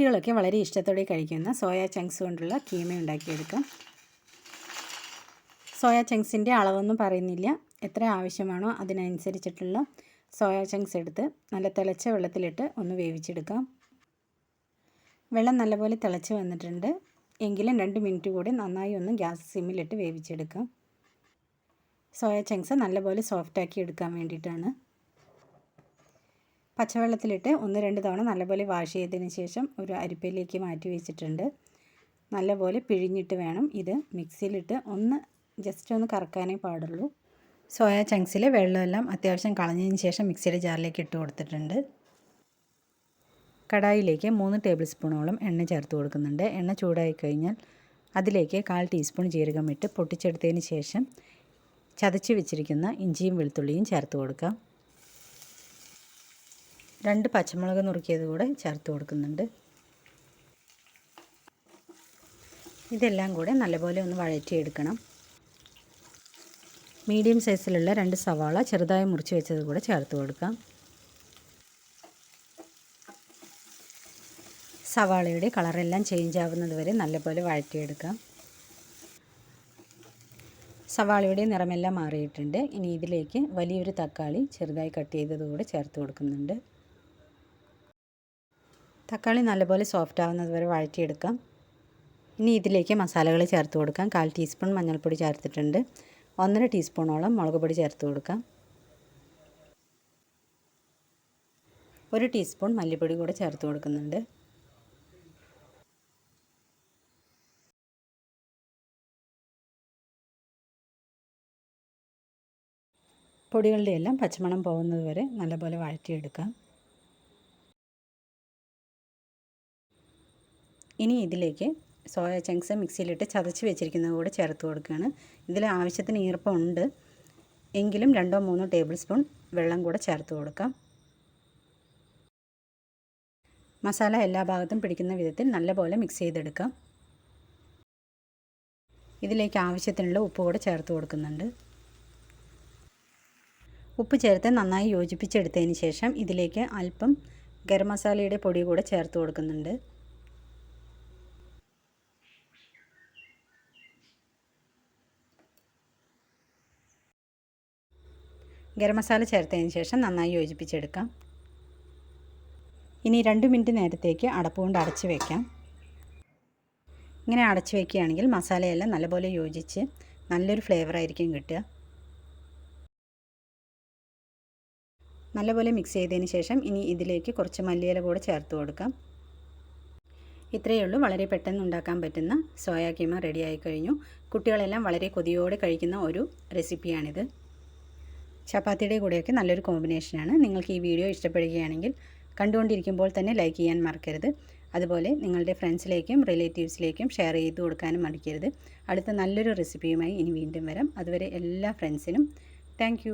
കുട്ടികളൊക്കെ വളരെ ഇഷ്ടത്തോടെ കഴിക്കുന്ന സോയ ചങ്ക്സ് കൊണ്ടുള്ള കീമ ഉണ്ടാക്കിയെടുക്കാം. സോയ ചങ്ക്സിന്റെ അളവൊന്നും പറയുന്നില്ല. എത്ര ആവശ്യമാണോ അതിനനുസരിച്ചിട്ടുള്ള സോയ ചങ്ക്സ് എടുത്ത് നല്ല തിളച്ച വെള്ളത്തിലിട്ട് ഒന്ന് വേവിച്ചെടുക്കാം. വെള്ളം നല്ലപോലെ തിളച്ച് വന്നിട്ടുണ്ട്. എങ്കിലും രണ്ട് മിനിറ്റ് കൂടി നന്നായി ഒന്ന് ഗ്യാസ് സിമ്മിലിട്ട് വേവിച്ചെടുക്കാം. സോയ ചങ്ക്സ് നല്ലപോലെ സോഫ്റ്റാക്കി എടുക്കാൻ വേണ്ടിയിട്ടാണ്. പച്ചവെള്ളത്തിലിട്ട് ഒന്ന് രണ്ട് തവണ നല്ലപോലെ വാഷ് ചെയ്തതിന് ശേഷം ഒരു അരിപ്പയിലേക്ക് മാറ്റി വെച്ചിട്ടുണ്ട്. നല്ലപോലെ പിഴിഞ്ഞിട്ട് വേണം ഇത് മിക്സിയിലിട്ട് ഒന്ന് ജസ്റ്റ് ഒന്ന് കറക്കാനേ പാടുള്ളൂ. സോയ ചങ്ക്സിലെ വെള്ളമെല്ലാം അത്യാവശ്യം കളഞ്ഞതിന് ശേഷം മിക്സിയുടെ ജാറിലേക്ക് ഇട്ട് കൊടുത്തിട്ടുണ്ട്. കടായിലേക്ക് മൂന്ന് ടേബിൾ സ്പൂണോളം എണ്ണ ചേർത്ത് കൊടുക്കുന്നുണ്ട്. എണ്ണ ചൂടായി കഴിഞ്ഞാൽ അതിലേക്ക് കാൽ ടീസ്പൂൺ ജീരകം ഇട്ട് പൊട്ടിച്ചെടുത്തതിന് ശേഷം ചതച്ച് വെച്ചിരിക്കുന്ന ഇഞ്ചിയും വെളുത്തുള്ളിയും ചേർത്ത് കൊടുക്കാം. രണ്ട് പച്ചമുളക് നുറുക്കിയത് കൂടെ ചേർത്ത് കൊടുക്കുന്നുണ്ട്. ഇതെല്ലാം കൂടെ നല്ലപോലെ ഒന്ന് വഴറ്റിയെടുക്കണം. മീഡിയം സൈസിലുള്ള രണ്ട് സവാള ചെറുതായി മുറിച്ച് വെച്ചത് കൂടെ ചേർത്ത് കൊടുക്കാം. സവാളയുടെ കളറെല്ലാം ചേഞ്ച് ആവുന്നത് വരെ നല്ലപോലെ വഴറ്റിയെടുക്കാം. സവാളയുടെ നിറമെല്ലാം മാറിയിട്ടുണ്ട്. ഇനി ഇതിലേക്ക് വലിയൊരു തക്കാളി ചെറുതായി കട്ട് ചെയ്തത് കൂടെ ചേർത്ത് കൊടുക്കുന്നുണ്ട്. തക്കാളി നല്ലപോലെ സോഫ്റ്റ് ആവുന്നത് വരെ വഴറ്റിയെടുക്കാം. ഇനി ഇതിലേക്ക് മസാലകൾ ചേർത്ത് കൊടുക്കാം. കാൽ ടീസ്പൂൺ മഞ്ഞൾപ്പൊടി ചേർത്തിട്ടുണ്ട്. ഒന്നര ടീസ്പൂണോളം മുളക് പൊടി ചേർത്ത് കൊടുക്കാം. ഒരു ടീസ്പൂൺ മല്ലിപ്പൊടി കൂടെ ചേർത്ത് കൊടുക്കുന്നുണ്ട്. പൊടികളുടെ എല്ലാം പച്ചമണം പോകുന്നത് വരെ നല്ലപോലെ വഴറ്റിയെടുക്കാം. ഇനി ഇതിലേക്ക് സോയ ചങ്ക്സ് മിക്സിയിലിട്ട് ചതച്ച് വെച്ചിരിക്കുന്നത് കൂടെ ചേർത്ത് കൊടുക്കുകയാണ്. ഇതിൽ ആവശ്യത്തിന് ഈർപ്പമുണ്ട് എങ്കിലും രണ്ടോ മൂന്നോ ടേബിൾ സ്പൂൺ വെള്ളം കൂടെ ചേർത്ത് കൊടുക്കാം. മസാല എല്ലാ ഭാഗത്തും പിടിക്കുന്ന വിധത്തിൽ നല്ലപോലെ മിക്സ് ചെയ്തെടുക്കാം. ഇതിലേക്ക് ആവശ്യത്തിനുള്ള ഉപ്പ് കൂടെ ചേർത്ത് കൊടുക്കുന്നുണ്ട്. ഉപ്പ് ചേർത്ത് നന്നായി യോജിപ്പിച്ചെടുത്തതിന് ശേഷം ഇതിലേക്ക് അല്പം ഗരം മസാലയുടെ പൊടി കൂടെ ചേർത്ത് കൊടുക്കുന്നുണ്ട്. ഗരം മസാല ചേർത്തതിന് ശേഷം നന്നായി യോജിപ്പിച്ചെടുക്കാം. ഇനി രണ്ട് മിനിറ്റ് നേരത്തേക്ക് അടപ്പ് കൊണ്ട് അടച്ച് വയ്ക്കാം ഇങ്ങനെ അടച്ച് വയ്ക്കുകയാണെങ്കിൽ മസാലയെല്ലാം നല്ലപോലെ യോജിച്ച് നല്ലൊരു ഫ്ലേവറായിരിക്കും കിട്ടുക. നല്ലപോലെ മിക്സ് ചെയ്തതിന് ശേഷം ഇനി ഇതിലേക്ക് കുറച്ച് മല്ലിയില കൂടെ ചേർത്ത് കൊടുക്കാം. ഇത്രയേ ഉള്ളൂ. വളരെ പെട്ടെന്ന് ഉണ്ടാക്കാൻ പറ്റുന്ന സോയാ കീമ റെഡി ആയി കഴിഞ്ഞു കുട്ടികളെല്ലാം വളരെ കൊതിയോടെ കഴിക്കുന്ന ഒരു റെസിപ്പിയാണിത് ചപ്പാത്തിയുടെ കൂടെയൊക്കെ നല്ലൊരു കോമ്പിനേഷനാണ് നിങ്ങൾക്ക് ഈ വീഡിയോ ഇഷ്ടപ്പെടുകയാണെങ്കിൽ കണ്ടുകൊണ്ടിരിക്കുമ്പോൾ തന്നെ ലൈക്ക് ചെയ്യാൻ മറക്കരുത്. അതുപോലെ നിങ്ങളുടെ ഫ്രണ്ട്സിലേക്കും റിലേറ്റീവ്സിലേക്കും ഷെയർ ചെയ്ത് കൊടുക്കാനും മടിക്കരുത്. അടുത്ത നല്ലൊരു റെസിപ്പിയുമായി ഇനി വീണ്ടും വരാം. അതുവരെ എല്ലാ ഫ്രണ്ട്സിനും താങ്ക്